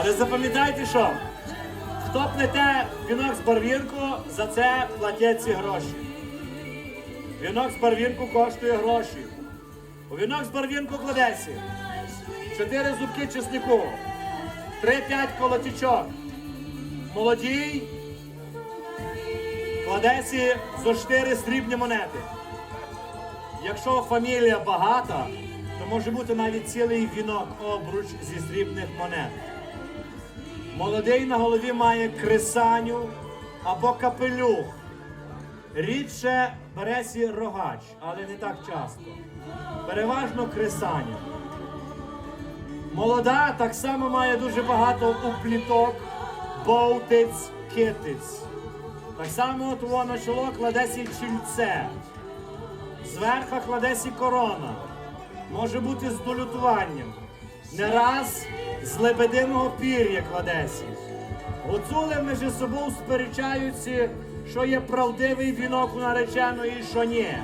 Але запам'ятайте, що хто плете вінок з барвінку, за це платять ці гроші. Вінок з барвінку коштує гроші. У вінок з барвінку кладеться 4 зубки чеснику, 3-5 колотічок. Молодій кладеться зо 4 срібні монети. Якщо фамілія багата, то може бути навіть цілий вінок обруч зі срібних монет. Молодий на голові має кресаню або капелюх. Рідше бересі рогач, але не так часто. Переважно кресання. Молода так само має дуже багато упліток, боутиць, китиць. Так само от воно на чоло кладеться чільце. Зверху кладеться корона. Може бути з долютуванням. Не раз з лебединого пір'я кладеться. Гуцули між собою сперечаються, що є правдивий вінок у нареченої, що ні.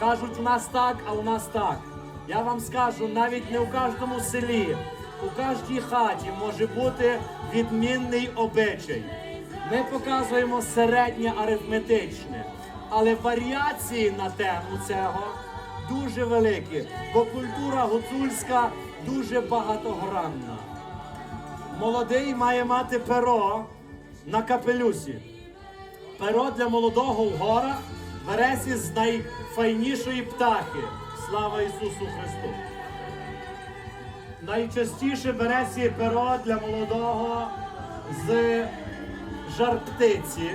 Кажуть, у нас так, а у нас так. Я вам скажу, навіть не у кожному селі, у кожній хаті може бути відмінний обичай. Ми показуємо середнє арифметичне, але варіації на тему цього дуже великі, бо культура гуцульська дуже багатогранна. Молодий має мати перо на капелюсі. Перо для молодого в горах береться з найфайнішої птахи. Слава Ісусу Христу! Найчастіше береться перо для молодого з жарптиці.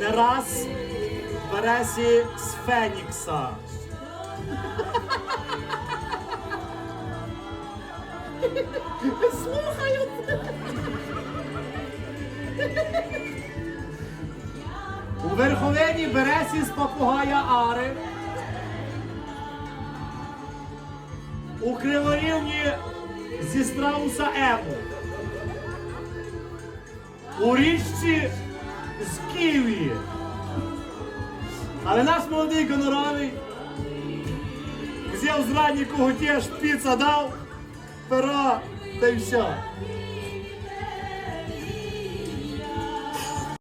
Не раз береться з фенікса. Слухаю. У верховині бересі з папугая Ари. У криворівні зі страуса Ему. У річці з Києві. Але наш молодий гоноровий взяв зранні коготєш, піца дав, перо та й все.